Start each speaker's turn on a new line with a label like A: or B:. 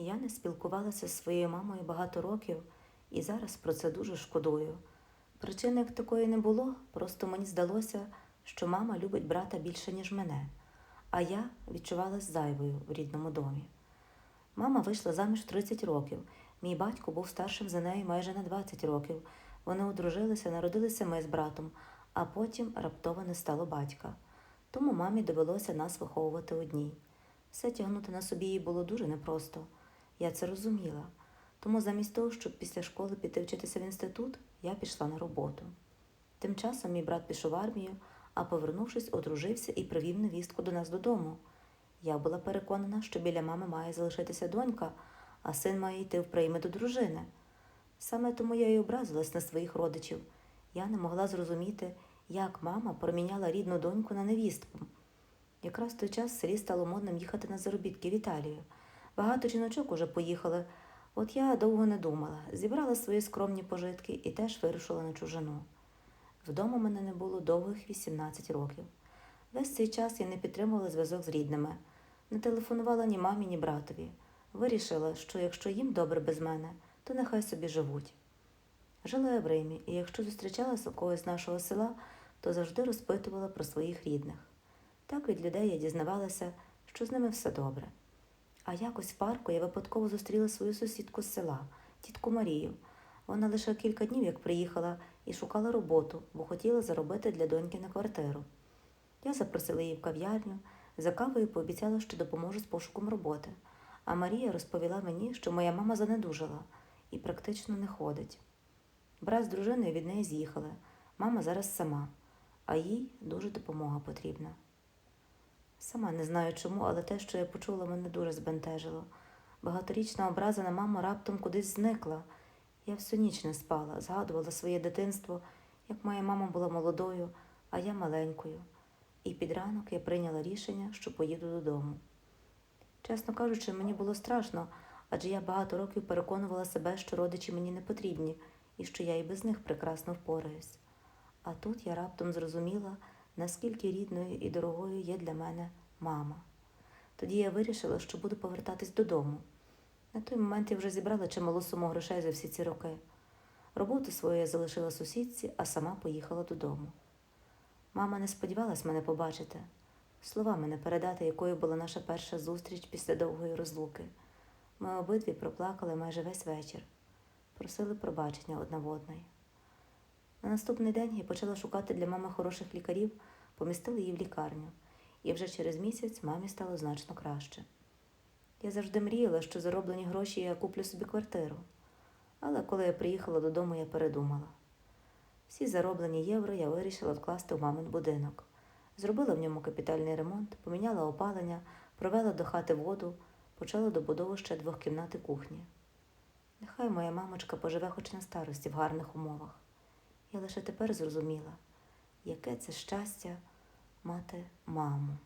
A: Я не спілкувалася зі своєю мамою багато років і зараз про це дуже шкодую. Причини як такої не було, просто мені здалося, що мама любить брата більше, ніж мене, а я відчувалась зайвою в рідному домі. Мама вийшла заміж в 30 років. Мій батько був старшим за нею майже на 20 років. Вони одружилися, народилися ми з братом, а потім раптово не стало батька. Тому мамі довелося нас виховувати одній. Все тягнути на собі їй було дуже непросто. Я це розуміла. Тому замість того, щоб після школи піти вчитися в інститут, я пішла на роботу. Тим часом мій брат пішов в армію, а повернувшись, одружився і привів невістку до нас додому. Я була переконана, що біля мами має залишитися донька, а син має йти в прийми до дружини. Саме тому я й образилась на своїх родичів. Я не могла зрозуміти, як мама проміняла рідну доньку на невістку. Якраз в той час в селі стало модним їхати на заробітки в Італію. Багато жіночок уже поїхали. От я довго не думала, зібрала свої скромні пожитки і теж вирушила на чужину. Вдома мене не було довгих 18 років. Весь цей час я не підтримувала зв'язок з рідними, не телефонувала ні мамі, ні братові. Вирішила, що якщо їм добре без мене, то нехай собі живуть. Жила я в Римі, і якщо зустрічалася у когось з нашого села, то завжди розпитувала про своїх рідних. Так від людей я дізнавалася, що з ними все добре. А якось в парку я випадково зустріла свою сусідку з села, тітку Марію. Вона лише кілька днів як приїхала і шукала роботу, бо хотіла заробити для доньки на квартиру. Я запросила її в кав'ярню, за кавою пообіцяла, що допоможу з пошуком роботи. А Марія розповіла мені, що моя мама занедужала і практично не ходить. Брат з дружиною від неї з'їхали. Мама зараз сама, а їй дуже допомога потрібна. Сама не знаю чому, але те, що я почула, мене дуже збентежило. Багаторічна образа мама раптом кудись зникла. Я всю ніч не спала, згадувала своє дитинство, як моя мама була молодою, а я маленькою. І під ранок я прийняла рішення, що поїду додому. Чесно кажучи, мені було страшно, адже я багато років переконувала себе, що родичі мені не потрібні і що я і без них прекрасно впораюсь. А тут я раптом зрозуміла, наскільки рідною і дорогою є для мене мама. Тоді я вирішила, що буду повертатись додому. На той момент я вже зібрала чималу суму грошей за всі ці роки. Роботу свою я залишила сусідці, а сама поїхала додому. Мама не сподівалась мене побачити, словами не передати, якою була наша перша зустріч після довгої розлуки. Ми обидві проплакали майже весь вечір, просили пробачення одна в одної. На наступний день я почала шукати для мами хороших лікарів, помістила її в лікарню, і вже через місяць мамі стало значно краще. Я завжди мріяла, що зароблені гроші я куплю собі квартиру. Але коли я приїхала додому, я передумала. Всі зароблені євро я вирішила вкласти в мамин будинок. Зробила в ньому капітальний ремонт, поміняла опалення, провела до хати воду, почала добудову ще двох кімнат і кухні. Нехай моя мамочка поживе хоч на старості в гарних умовах. Я лише тепер зрозуміла, яке це щастя мати маму.